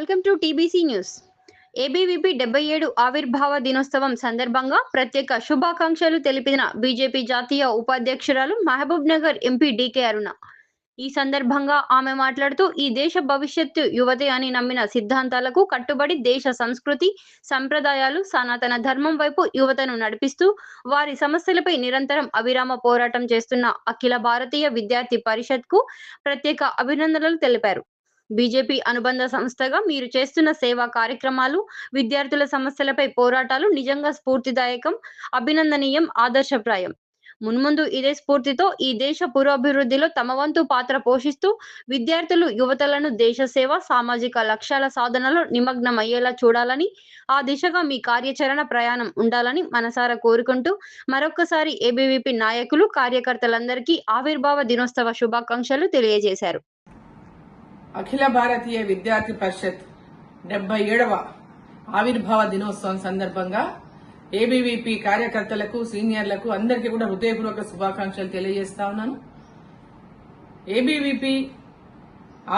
Welcome to TBC news. ABVP డెబ్బై ఏడు ఆవిర్భావ దినోత్సవం సందర్భంగా ప్రత్యేక శుభాకాంక్షలు తెలిపిన బీజేపీ జాతీయ ఉపాధ్యక్షురాలు Mahabubnagar MP DK Aruna. ఈ సందర్భంగా ఆమె మాట్లాడుతూ ఈ దేశ భవిష్యత్తు యువతే అని నమ్మిన సిద్ధాంతాలకు కట్టుబడి దేశ సంస్కృతి సంప్రదాయాలు సనాతన ధర్మం వైపు యువతను నడిపిస్తూ వారి సమస్యలపై నిరంతరం అవిరామ పోరాటం చేస్తున్న అఖిల భారతీయ విద్యార్థి పరిషత్కు ప్రత్యేక అభినందనలు తెలిపారు. బీజేపీ అనుబంధ సంస్థగా మీరు చేస్తున్న సేవా కార్యక్రమాలు విద్యార్థుల సమస్యలపై పోరాటాలు నిజంగా స్ఫూర్తిదాయకం అభినందనీయం ఆదర్శప్రాయం. మున్ముందు ఇదే స్ఫూర్తితో ఈ దేశ పురోభివృద్ధిలో తమ వంతు పాత్ర పోషిస్తూ విద్యార్థులు యువతలను దేశ సేవ సామాజిక లక్ష్యాల సాధనలో నిమగ్నమయ్యేలా చూడాలని ఆ దిశగా మీ కార్యాచరణ ప్రయాణం ఉండాలని మనసారా కోరుకుంటూ మరొక్కసారి ఏబీవీపీ నాయకులు కార్యకర్తలందరికీ ఆవిర్భావ దినోత్సవ శుభాకాంక్షలు తెలియజేశారు. అఖిల భారతీయ విద్యార్థి పరిషత్ డెబ్బై ఏడవ ఆవిర్భావ దినోత్సవం సందర్భంగా ఏబీవీపీ కార్యకర్తలకు సీనియర్లకు అందరికీ కూడా హృదయపూర్వక శుభాకాంక్షలు తెలియజేస్తా ఉన్నాను. ఏబీవీపీ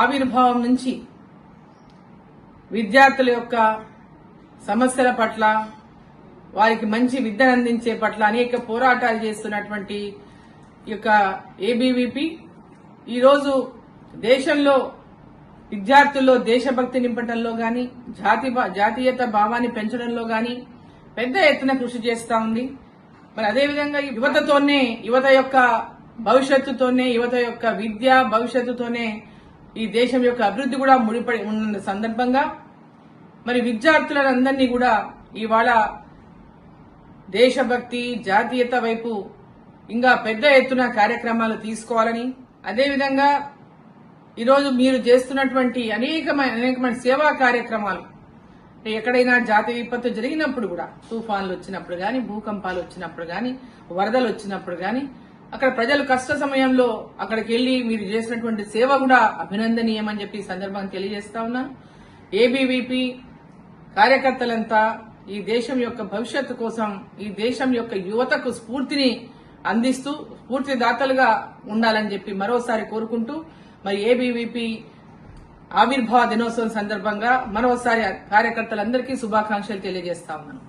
ఆవిర్భావం నుంచి విద్యార్థుల యొక్క సమస్యల పట్ల వారికి మంచి విద్యను అందించే పట్ల అనేక పోరాటాలు చేస్తున్నటువంటి ఈ యొక్క ఏబీవీపీ ఈరోజు దేశంలో విద్యార్థుల్లో దేశభక్తి నింపడంలో గాని జాతి జాతీయత భావాన్ని పెంచడంలో గాని పెద్ద ఎత్తున కృషి చేస్తా ఉంది. మరి అదేవిధంగా ఈ యువతతోనే యువత యొక్క భవిష్యత్తుతోనే యువత యొక్క విద్య భవిష్యత్తుతోనే ఈ దేశం యొక్క అభివృద్ధి కూడా ముడిపడి ఉన్న సందర్భంగా మరి విద్యార్థులందరినీ కూడా ఇవాళ దేశభక్తి జాతీయత వైపు ఇంకా పెద్ద ఎత్తున కార్యక్రమాలు తీసుకోవాలని అదేవిధంగా ఈరోజు మీరు చేస్తున్నటువంటి అనేకమైన అనేకమైన సేవా కార్యక్రమాలు. ఎక్కడైనా జాతీయ విపత్తు జరిగినప్పుడు కూడా తుఫాన్లు వచ్చినప్పుడు గాని భూకంపాలు వచ్చినప్పుడు గాని వరదలు వచ్చినప్పుడు గాని అక్కడ ప్రజలు కష్ట సమయంలో అక్కడికి వెళ్ళి మీరు చేసినటువంటి సేవ కూడా అభినందనీయమని చెప్పి సందర్భం తెలియజేస్తా ఉన్నాను. ఏబీవీపీ కార్యకర్తలంతా ఈ దేశం యొక్క భవిష్యత్తు కోసం ఈ దేశం యొక్క యువతకు స్ఫూర్తిని అందిస్తూ స్ఫూర్తిదాతలుగా ఉండాలని చెప్పి మరోసారి కోరుకుంటూ మరి ఏబీవీపీ ఆవిర్భావ దినోత్సవం సందర్భంగా మరోసారి కార్యకర్తలందరికీ శుభాకాంక్షలు తెలియజేస్తా ఉన్నాను.